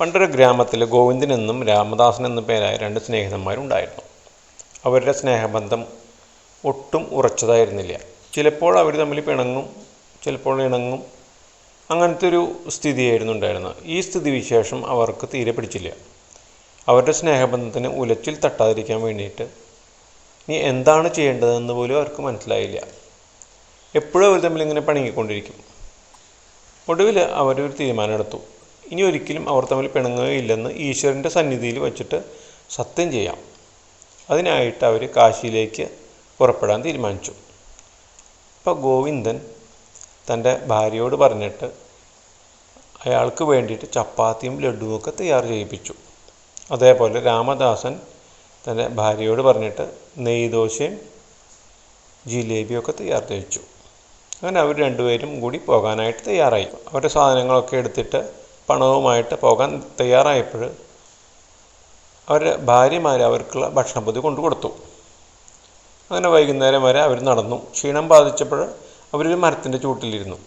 പണ്ടൊരു ഗ്രാമത്തിൽ ഗോവിന്ദൻ എന്നും രാമദാസൻ എന്നും പേരായ രണ്ട് സ്നേഹിതന്മാരുണ്ടായിരുന്നു. അവരുടെ സ്നേഹബന്ധം ഒട്ടും ഉറച്ചതായിരുന്നില്ല. ചിലപ്പോൾ അവർ തമ്മിൽ പിണങ്ങും ചിലപ്പോൾ ഇണങ്ങും. അങ്ങനത്തെ ഒരു സ്ഥിതിയായിരുന്നു ഉണ്ടായിരുന്നത്. ഈ സ്ഥിതി വിശേഷം അവർക്ക് തീരെ പിടിച്ചില്ല. അവരുടെ സ്നേഹബന്ധത്തിന് ഉലച്ചിൽ തട്ടാതിരിക്കാൻ വേണ്ടിയിട്ട് ഇനി എന്താണ് ചെയ്യേണ്ടതെന്ന് പോലും അവർക്ക് മനസ്സിലായില്ല. എപ്പോഴും അവർ തമ്മിൽ ഇങ്ങനെ പണങ്ങിക്കൊണ്ടിരിക്കും. ഒടുവിൽ അവരൊരു തീരുമാനമെടുത്തു. ഇനി ഒരിക്കലും അവർ തമ്മിൽ പിണങ്ങുകയില്ലെന്ന് ഈശ്വരന്റെ സന്നിധിയിൽ വച്ചിട്ട് സത്യം ചെയ്യാം. അതിനായിട്ട് അവർ കാശിയിലേക്ക് പുറപ്പെടാൻ തീരുമാനിച്ചു. അപ്പോൾ ഗോവിന്ദൻ തന്റെ ഭാര്യയോട് പറഞ്ഞിട്ട് അയാൾക്ക് വേണ്ടിയിട്ട് ചപ്പാത്തിയും ലഡുവൊക്കെ തയ്യാർ ചെയ്യിപ്പിച്ചു. അതേപോലെ രാമദാസൻ തന്റെ ഭാര്യയോട് പറഞ്ഞിട്ട് നെയ്ദോശയും ജിലേബിയൊക്കെ തയ്യാർ ചെയ്യിച്ചു. അങ്ങനെ അവർ രണ്ടുപേരും കൂടി പോകാനായിട്ട് തയ്യാറായി. അവരുടെ സാധനങ്ങളൊക്കെ എടുത്തിട്ട് പണവുമായിട്ട് പോകാൻ തയ്യാറായപ്പോൾ അവരുടെ ഭാര്യമാർ അവർക്കുള്ള ഭക്ഷണപ്പൊതി കൊണ്ടു കൊടുത്തു. അങ്ങനെ വൈകുന്നേരം വരെ അവർ നടന്നു. ക്ഷീണം ബാധിച്ചപ്പോൾ അവരൊരു മരത്തിന്റെ ചൂട്ടിലിരുന്നു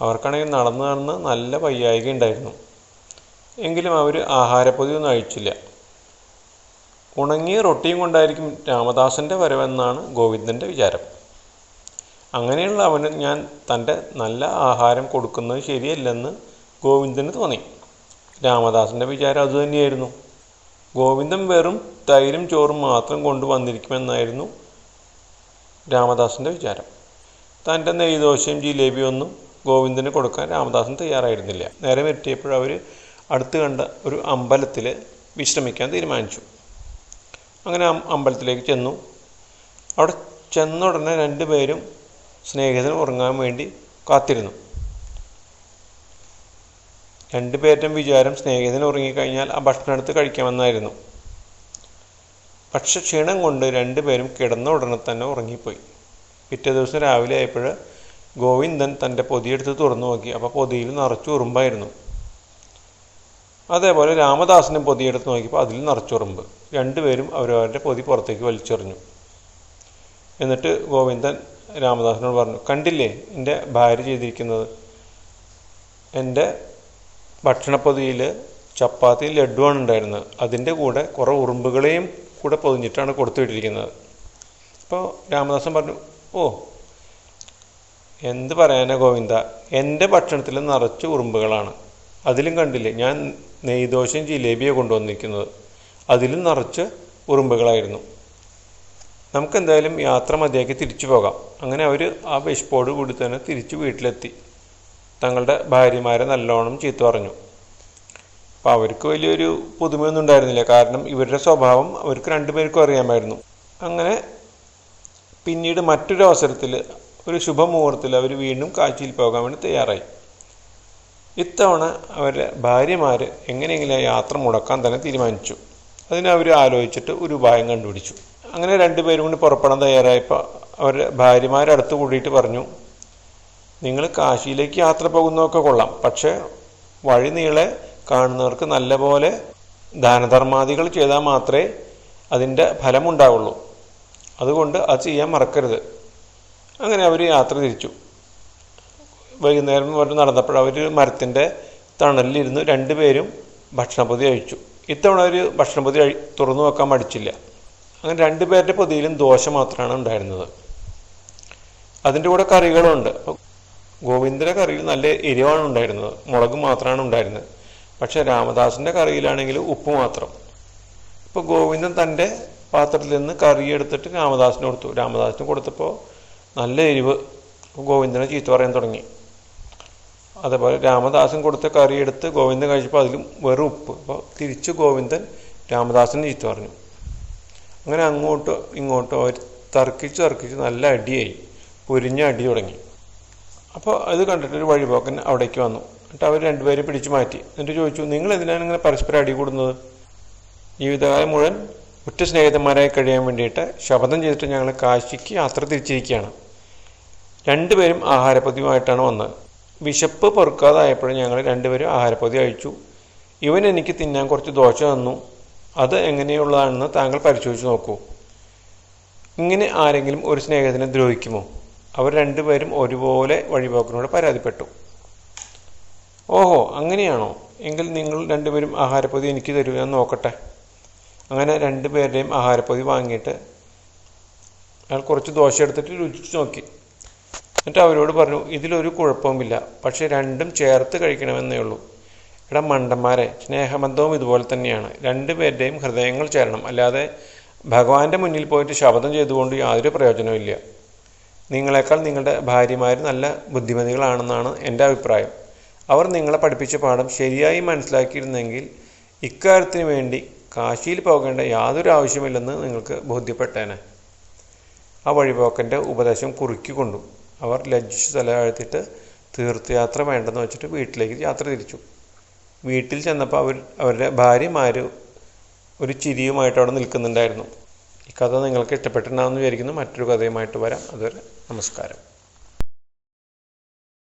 അവർക്കാണെങ്കിൽ നടന്നു നടന്ന് നല്ല വയ്യായിക ഉണ്ടായിരുന്നു. എങ്കിലും അവർ ആഹാരപ്പൊതിയൊന്നും അഴിച്ചില്ല. ഉണങ്ങിയ റൊട്ടിയും കൊണ്ടായിരിക്കും രാമദാസന്റെ വരവെന്നാണ് ഗോവിന്ദന്റെ വിചാരം. അങ്ങനെയുള്ള അവന് ഞാൻ തന്റെ നല്ല ആഹാരം കൊടുക്കുന്നത് ശരിയല്ലെന്ന് ഗോവിന്ദന് തോന്നി. രാമദാസിന്റെ വിചാരം അതുതന്നെയായിരുന്നു ഗോവിന്ദൻ വെറും തൈരും ചോറും മാത്രം കൊണ്ടുവന്നിരിക്കുമെന്നായിരുന്നു രാമദാസിന്റെ വിചാരം. തന്റെ നെയ്ദോശയും ജിലേബിയും ഒന്നും ഗോവിന്ദന് കൊടുക്കാൻ രാമദാസൻ തയ്യാറായിരുന്നില്ല. നേരെ വെറ്റിയപ്പോൾ അടുത്ത് കണ്ട ഒരു അമ്പലത്തിൽ വിശ്രമിക്കാൻ തീരുമാനിച്ചു. അങ്ങനെ അമ്പലത്തിലേക്ക് ചെന്നു. അവിടെ ചെന്ന ഉടനെ രണ്ടുപേരും സ്നേഹിതന് ഉറങ്ങാൻ വേണ്ടി കാത്തിരുന്നു. രണ്ടുപേരുടെയും വിചാരം സ്നേഹിതൻ ഉറങ്ങിക്കഴിഞ്ഞാൽ ആ ഭക്ഷണം എടുത്ത് കഴിക്കാമെന്നായിരുന്നു. പക്ഷെ ക്ഷീണം കൊണ്ട് രണ്ടുപേരും കിടന്ന ഉടനെ തന്നെ ഉറങ്ങിപ്പോയി. പിറ്റേ ദിവസം രാവിലെ ആയപ്പോൾ ഗോവിന്ദൻ തന്റെ പൊതിയെടുത്ത് തുറന്നു നോക്കി. അപ്പോൾ പൊതിയിൽ നിറച്ചു ഉറുമ്പായിരുന്നു. അതേപോലെ രാമദാസനും പൊതിയെടുത്ത് നോക്കിയപ്പോൾ അതിൽ നിറച്ചുറുമ്പ് രണ്ടുപേരും അവരവരുടെ പൊതി പുറത്തേക്ക് വലിച്ചെറിഞ്ഞു. എന്നിട്ട് ഗോവിന്ദൻ രാമദാസനോട് പറഞ്ഞു കണ്ടില്ലേ എന്റെ ഭാര്യ ചെയ്തിരിക്കുന്നത്? എന്റെ ഭക്ഷണപ്പൊതിയിൽ ചപ്പാത്തി ലഡുവാണ് ഉണ്ടായിരുന്നത്. അതിന്റെ കൂടെ കുറേ ഉറുമ്പുകളെയും കൂടെ പൊതിഞ്ഞിട്ടാണ് കൊടുത്തു വിട്ടിരിക്കുന്നത് അപ്പോൾ രാമദാസൻ പറഞ്ഞു ഓ എന്ത് പറയാനാ ഗോവിന്ദ? എന്റെ ഭക്ഷണത്തിൽ നിറച്ച് ഉറുമ്പുകളാണ്. അതിലും കണ്ടില്ലേ ഞാൻ നെയ്ദോശയും ജിലേബിയോ കൊണ്ടുവന്നിരിക്കുന്നത്. അതിലും നിറച്ച് ഉറുമ്പുകളായിരുന്നു. നമുക്കെന്തായാലും യാത്ര മതിയാക്കി തിരിച്ചു പോകാം. അങ്ങനെ അവർ ആ വിശപ്പോട് കൂടി തന്നെ തിരിച്ച് വീട്ടിലെത്തി. തങ്ങളുടെ ഭാര്യമാരെ നല്ലോണം ചീത്ത പറഞ്ഞു. അപ്പോൾ അവർക്ക് വലിയൊരു പുതുമയൊന്നും ഉണ്ടായിരുന്നില്ല. കാരണം ഇവരുടെ സ്വഭാവം അവർക്ക് രണ്ടുപേർക്കും അറിയാമായിരുന്നു. അങ്ങനെ പിന്നീട് മറ്റൊരു അവസരത്തിൽ ഒരു ശുഭമുഹൂർത്തത്തിൽ അവർ വീണ്ടും കാഴ്ചയിൽ പോകാൻ വേണ്ടി തയ്യാറായി. ഇത്തവണ അവരുടെ ഭാര്യമാർ എങ്ങനെയെങ്കിലും യാത്ര മുടക്കാൻ തന്നെ തീരുമാനിച്ചു. അതിനെ അവർ ആലോചിച്ചിട്ട് ഒരു ഉപായം കണ്ടുപിടിച്ചു. അങ്ങനെ രണ്ടുപേരും കൂടി പുറപ്പെടാൻ തയ്യാറായപ്പോൾ അവരുടെ ഭാര്യമാരടുത്ത് കൂടിയിട്ട് പറഞ്ഞു നിങ്ങൾ കാശിയിലേക്ക് യാത്ര പോകുന്നതൊക്കെ കൊള്ളാം. പക്ഷേ വഴി നീളെ കാണുന്നവർക്ക് നല്ലപോലെ ദാനധർമാദികൾ ചെയ്താൽ മാത്രമേ അതിന്റെ ഫലമുണ്ടാവുള്ളൂ. അതുകൊണ്ട് അത് ചെയ്യാൻ മറക്കരുത്. അങ്ങനെ അവർ യാത്ര തിരിച്ചു. വൈകുന്നേരം അവർ നടന്നപ്പോൾ അവർ മരത്തിന്റെ തണലിലിരുന്ന് രണ്ടുപേരും ഭക്ഷണപ്പൊതി കഴിച്ചു. ഇത്തവണ അവർ ഭക്ഷണപ്പൊതി അഴി തുറന്നു വെക്കാൻ മടിച്ചില്ല. അങ്ങനെ രണ്ടുപേരുടെ പൊതിയിലും ദോശ മാത്രമാണ് ഉണ്ടായിരുന്നത്. അതിന്റെ കൂടെ കറികളുണ്ട്. ഗോവിന്ദന്റെ കറിയിൽ നല്ല എരിവാണ് ഉണ്ടായിരുന്നത്. മുളക് മാത്രമാണ് ഉണ്ടായിരുന്നത്. പക്ഷെ രാമദാസിന്റെ കറിയിലാണെങ്കിൽ ഉപ്പ് മാത്രം. ഇപ്പോൾ ഗോവിന്ദൻ തന്റെ പാത്രത്തിൽ നിന്ന് കറി എടുത്തിട്ട് രാമദാസിന് കൊടുത്തു. രാമദാസിന് കൊടുത്തപ്പോൾ നല്ല എരിവ് ഗോവിന്ദനെ ചീത്ത പറയാൻ തുടങ്ങി. അതേപോലെ രാമദാസൻ കൊടുത്ത കറി എടുത്ത് ഗോവിന്ദൻ കഴിച്ചപ്പോൾ അതിലും വെറും ഉപ്പ്. അപ്പോൾ തിരിച്ച് ഗോവിന്ദൻ രാമദാസന് ചീത്ത പറഞ്ഞു. അങ്ങനെ അങ്ങോട്ടോ ഇങ്ങോട്ടോ അവർ തർക്കിച്ച് തർക്കിച്ച് നല്ല അടിയായി. പൊരിഞ്ഞ അടി തുടങ്ങി. അപ്പോൾ ഇത് കണ്ടിട്ട് ഒരു വഴിപോക്കൻ അവിടേക്ക് വന്നു. എന്നിട്ട് അവർ രണ്ടുപേരെ പിടിച്ചു മാറ്റി. എന്നിട്ട് ചോദിച്ചു നിങ്ങൾ എന്തിനാണ് ഇങ്ങനെ പരസ്പരം അടി കൂടുന്നത്? ജീവിതകാലം മുഴുവൻ ഉറ്റ സ്നേഹിതന്മാരായി കഴിയാൻ വേണ്ടിയിട്ട് ശപഥം ചെയ്തിട്ട് ഞങ്ങൾ കാശിക്ക് യാത്ര തിരിച്ചിരിക്കുകയാണ്. രണ്ടുപേരും ആഹാരപതിയുമായിട്ടാണ് വന്നത്. വിശപ്പ് പൊറുക്കാതായപ്പോൾ ഞങ്ങൾ രണ്ടുപേരും ആഹാരപതി അയച്ചു ഇവൻ എനിക്ക് തിന്നാൻ കുറച്ച് ദോശ തന്നു. അത് എങ്ങനെയുള്ളതാണെന്ന് താങ്കൾ പരിശോധിച്ച് നോക്കൂ. ഇങ്ങനെ ആരെങ്കിലും ഒരു സ്നേഹത്തിനെ ദ്രോഹിക്കുമോ? അവർ രണ്ടുപേരും ഒരുപോലെ വഴിപോക്കിനോട് പരാതിപ്പെട്ടു. ഓഹോ അങ്ങനെയാണോ? എങ്കിൽ നിങ്ങൾ രണ്ടുപേരും ആഹാരപ്പൊതി എനിക്ക് തരൂ എന്ന് നോക്കട്ടെ. അങ്ങനെ രണ്ടുപേരുടെയും ആഹാരപ്പൊതി വാങ്ങിയിട്ട് അയാൾ കുറച്ച് ദോശ എടുത്തിട്ട് രുചിച്ച് നോക്കി. എന്നിട്ട് അവരോട് പറഞ്ഞു ഇതിലൊരു കുഴപ്പവുമില്ല പക്ഷേ രണ്ടും ചേർത്ത് കഴിക്കണമെന്നേ ഉള്ളൂ. എടാ മണ്ടന്മാരെ സ്നേഹബന്ധവും ഇതുപോലെ തന്നെയാണ്. രണ്ടുപേരുടെയും ഹൃദയങ്ങൾ ചേരണം. അല്ലാതെ ഭഗവാന്റെ മുന്നിൽ പോയിട്ട് ശപഥം ചെയ്തുകൊണ്ട് യാതൊരു പ്രയോജനവുമില്ല നിങ്ങളെക്കാൾ നിങ്ങളുടെ ഭാര്യമാർ നല്ല ബുദ്ധിമതികളാണെന്നാണ് എന്റെ അഭിപ്രായം. അവർ നിങ്ങളെ പഠിപ്പിച്ച പാഠം ശരിയായി മനസ്സിലാക്കിയിരുന്നെങ്കിൽ ഇക്കാര്യത്തിന് വേണ്ടി കാശിയിൽ പോകേണ്ട യാതൊരു ആവശ്യമില്ലെന്ന് നിങ്ങൾക്ക് ബോധ്യപ്പെട്ടേനെ. ആ വഴിപോക്കന്റെ ഉപദേശം കുറുക്കിക്കൊണ്ടു അവർ ലജ്ജിച്ച് തലയാഴ്ത്തിയിട്ട് തീർത്ഥയാത്ര വേണ്ടെന്ന് വെച്ചിട്ട് വീട്ടിലേക്ക് യാത്ര തിരിച്ചു. വീട്ടിൽ ചെന്നപ്പോൾ അവർ അവരുടെ ഭാര്യമാർ ഒരു ചിരിയുമായിട്ട് അവിടെ നിൽക്കുന്നുണ്ടായിരുന്നു. ഈ കഥ നിങ്ങൾക്ക് ഇഷ്ടപ്പെട്ടിട്ടുണ്ടാകുമെന്ന് വിചാരിക്കുന്നു. മറ്റൊരു കഥയുമായിട്ട് വരാം. അതുവരെ നമസ്കാരം.